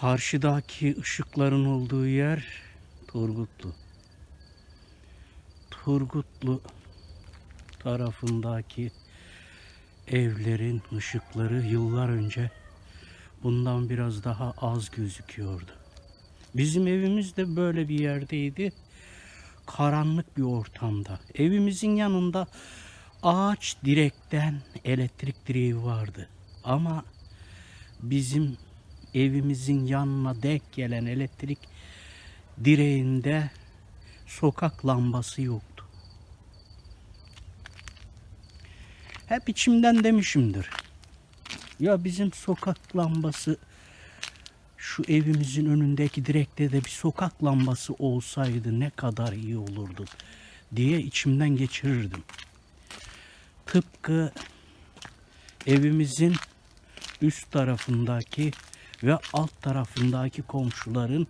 Karşıdaki ışıkların olduğu yer Turgutlu. Turgutlu tarafındaki evlerin ışıkları yıllar önce bundan biraz daha az gözüküyordu. Bizim evimiz de böyle bir yerdeydi. Karanlık bir ortamda. Evimizin yanında ağaç direkten elektrik direği vardı. Ama bizim evimizin yanına denk gelen elektrik direğinde sokak lambası yoktu. Hep içimden demişimdir. Ya bizim sokak lambası şu evimizin önündeki direkte de bir sokak lambası olsaydı ne kadar iyi olurdu diye içimden geçirirdim. Tıpkı evimizin üst tarafındaki ve alt tarafındaki komşuların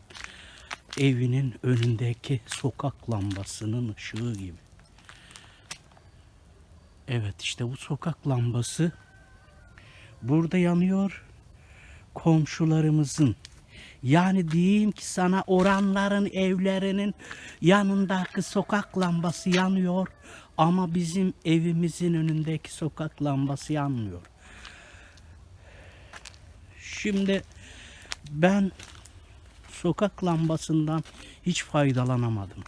evinin önündeki sokak lambasının ışığı gibi. Evet işte bu sokak lambası burada yanıyor. Komşularımızın yani diyeyim ki sana oranların evlerinin yanındaki sokak lambası yanıyor ama bizim evimizin önündeki sokak lambası yanmıyor. Şimdi ben sokak lambasından hiç faydalanamadım.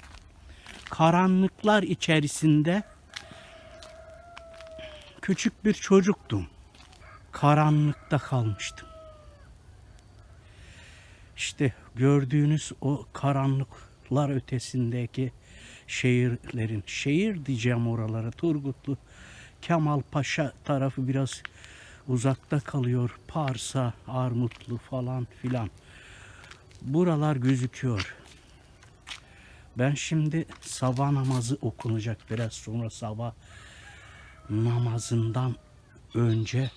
Karanlıklar içerisinde küçük bir çocuktum. Karanlıkta kalmıştım. İşte gördüğünüz o karanlıklar ötesindeki şehirlerin, şehir diyeceğim oralara Turgutlu, Kemal Paşa tarafı biraz uzakta kalıyor. Parsa, Armutlu falan filan. Buralar gözüküyor. Ben şimdi sabah namazı okunacak biraz sonra sabah namazından önce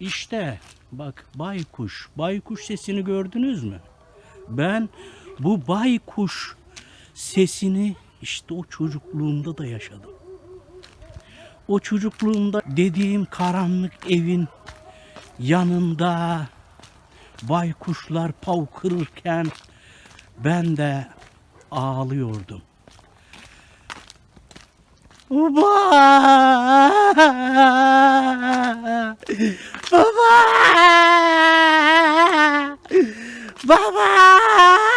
işte bak baykuş. Baykuş sesini gördünüz mü? Ben bu baykuş sesini işte o çocukluğumda da yaşadım. O çocukluğumda dediğim karanlık evin yanında baykuşlar pav kırırken ben de ağlıyordum. Baba! Baba! Baba!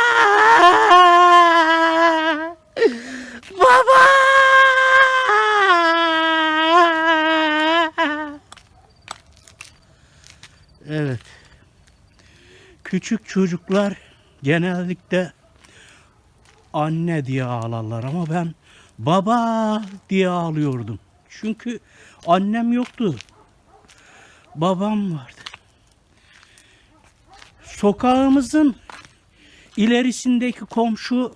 Küçük çocuklar genellikle anne diye ağlarlar ama ben baba diye ağlıyordum. Çünkü annem yoktu. Babam vardı. Sokağımızın ilerisindeki komşu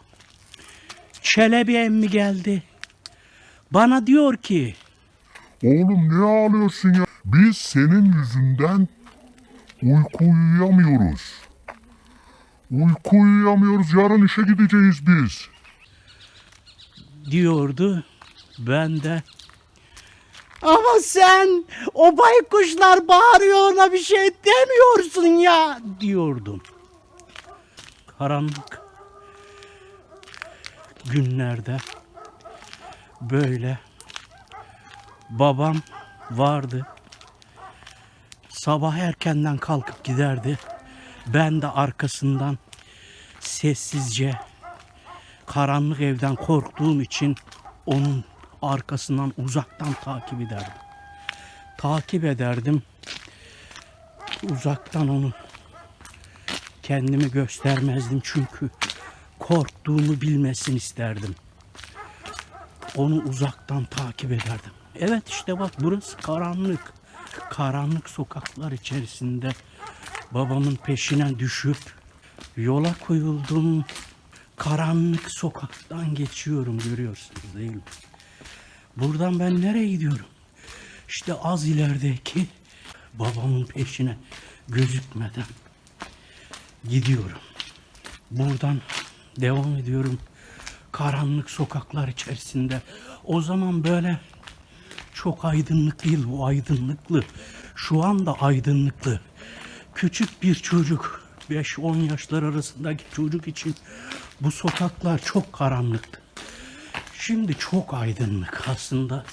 Çelebi emmi geldi. Bana diyor ki Oğlum niye ağlıyorsun ya? Biz senin yüzünden uyku uyuyamıyoruz. Uyku uyuyamıyoruz. Yarın işe gideceğiz biz. diyordu. Ben de ama sen o baykuşlar bağırıyor ona bir şey demiyorsun ya diyordum. Karanlık günlerde böyle babam vardı. Sabah erkenden kalkıp giderdi. Ben de arkasından sessizce karanlık evden korktuğum için onun arkasından uzaktan takip ederdim. Takip ederdim. Uzaktan onu kendimi göstermezdim çünkü korktuğumu bilmesin isterdim. Onu uzaktan takip ederdim. Evet işte bak burası karanlık. Karanlık sokaklar içerisinde babamın peşine düşüp yola koyuldum. Karanlık sokaktan geçiyorum görüyorsunuz değil mi? Buradan ben nereye gidiyorum? İşte az ilerideki babamın peşine gözükmeden gidiyorum. Buradan devam ediyorum. Karanlık sokaklar içerisinde. O zaman böyle çok aydınlık değil bu aydınlıklı. Şu anda aydınlıklı. küçük bir çocuk 5-10 yaşlar arasındaki çocuk için bu sokaklar çok karanlıktı. Şimdi çok aydınlık aslında.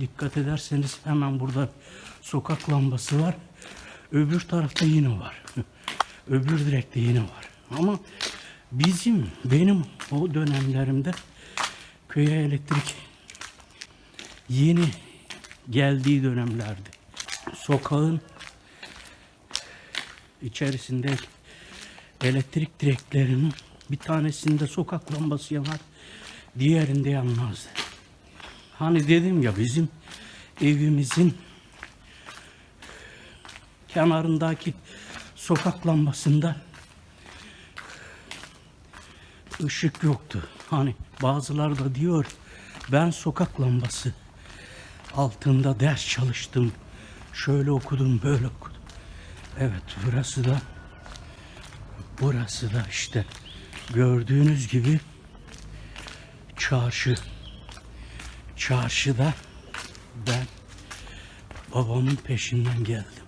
Dikkat ederseniz hemen burada sokak lambası var. Öbür tarafta yine var. Öbür direkte yine var. Ama bizim, benim o dönemlerimde köye elektrik yeni geldiği dönemlerdi. Sokağın içerisinde elektrik direklerinin bir tanesinde sokak lambası yanar, diğerinde yanmazdı. Hani dedim ya bizim evimizin kenarındaki sokak lambasında ışık yoktu. Hani bazıları da diyor ben sokak lambası altında ders çalıştım. Şöyle okudum, böyle okudum. Evet, burası da burası da işte gördüğünüz gibi çarşı. Çarşıda ben babamın peşinden geldim.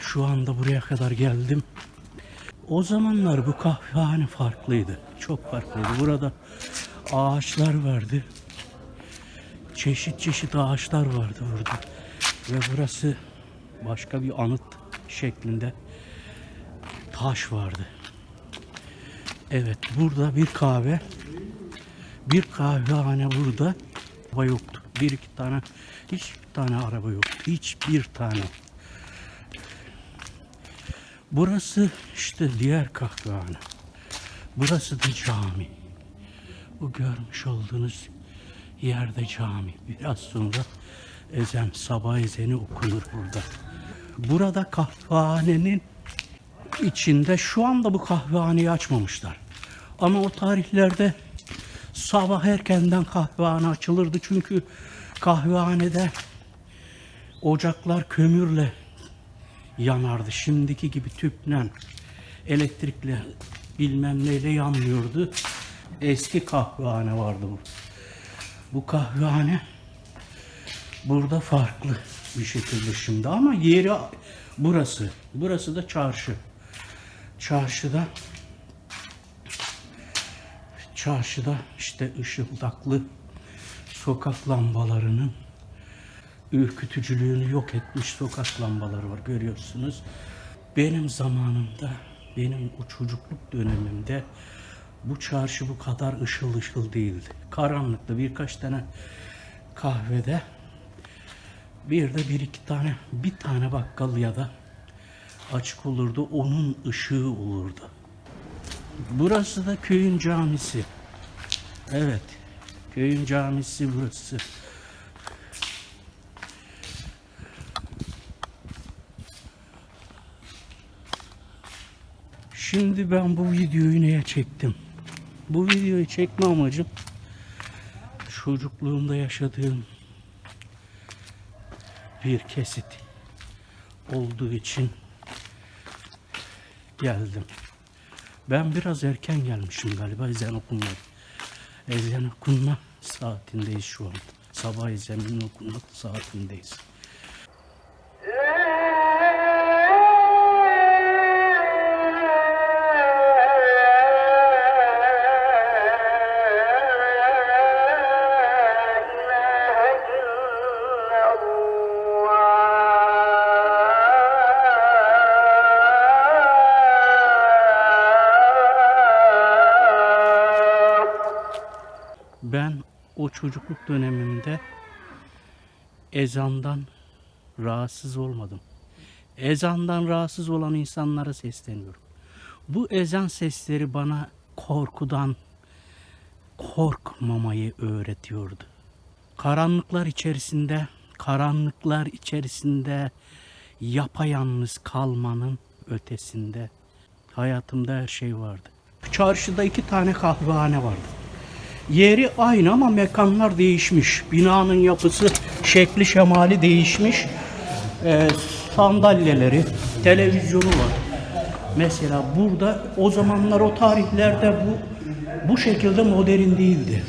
Şu anda buraya kadar geldim. O zamanlar bu kahvehane farklıydı. Çok farklıydı. Burada ağaçlar vardı. Çeşit çeşit ağaçlar vardı burada. Ve burası başka bir anıt şeklinde taş vardı. Evet burada bir kahve bir kahvehane burada araba yoktu. Bir iki tane hiçbir tane araba yoktu. Hiçbir tane. Burası işte diğer kahvehane. Burası da cami. Bu görmüş olduğunuz yerde cami. Biraz sonra ezan, sabah ezeni okunur burada. Burada kahvehanenin içinde şu anda bu kahvehaneyi açmamışlar. Ama o tarihlerde sabah erkenden kahvehane açılırdı çünkü kahvehanede ocaklar kömürle yanardı. Şimdiki gibi tüple, elektrikle bilmem neyle yanmıyordu. Eski kahvehane vardı bu. Bu kahvehane burada farklı bir şekilde şimdi ama yeri burası. Burası da çarşı. Çarşıda çarşıda işte ışıldaklı sokak lambalarının ürkütücülüğünü yok etmiş sokak lambaları var görüyorsunuz. Benim zamanımda, benim o çocukluk dönemimde bu çarşı bu kadar ışıl ışıl değildi. Karanlıkta birkaç tane kahvede bir de bir iki tane bir tane bakkal ya da açık olurdu. Onun ışığı olurdu. Burası da köyün camisi. Evet. Köyün camisi burası. Şimdi ben bu videoyu neye çektim? Bu videoyu çekme amacım çocukluğumda yaşadığım bir kesit olduğu için geldim. Ben biraz erken gelmişim galiba ezan okunma. Ezan okunma saatindeyiz şu an. Sabah ezanının okunma saatindeyiz. Çocukluk dönemimde ezandan rahatsız olmadım. Ezandan rahatsız olan insanlara sesleniyorum. Bu ezan sesleri bana korkudan korkmamayı öğretiyordu. Karanlıklar içerisinde, karanlıklar içerisinde yapayalnız kalmanın ötesinde hayatımda her şey vardı. Çarşıda iki tane kahvehane vardı. Yeri aynı ama mekanlar değişmiş. Binanın yapısı, şekli, şemali değişmiş. Ee, sandalyeleri, televizyonu var. Mesela burada o zamanlar o tarihlerde bu bu şekilde modern değildi.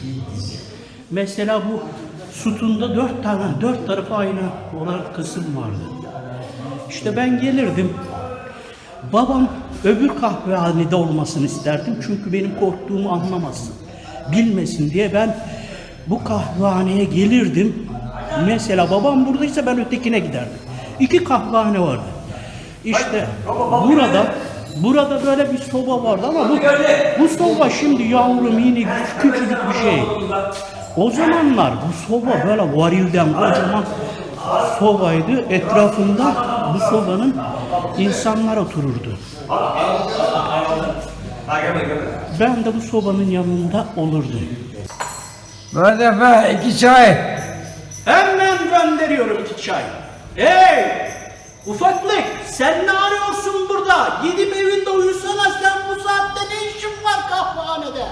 Mesela bu sütunda dört tane, dört tarafı aynı olan kısım vardı. İşte ben gelirdim, Babam öbür kahvehanede olmasını isterdim çünkü benim korktuğumu anlamasın, bilmesin diye ben bu kahvehaneye gelirdim. Mesela babam buradaysa ben ötekine giderdim. İki kahvehane vardı. İşte burada burada böyle bir soba vardı ama bu, bu soba şimdi yavrum minik küçücük bir şey. O zamanlar bu soba böyle varilden kocaman sobaydı. Etrafında bu sobanın insanlar otururdu. Ben de bu sobanın yanında olurdum. Bu defa iki çay. Hemen gönderiyorum iki çay. Hey! Ufaklık sen ne arıyorsun burada? Gidip evinde uyusana sen bu saatte ne işin var kahvehanede?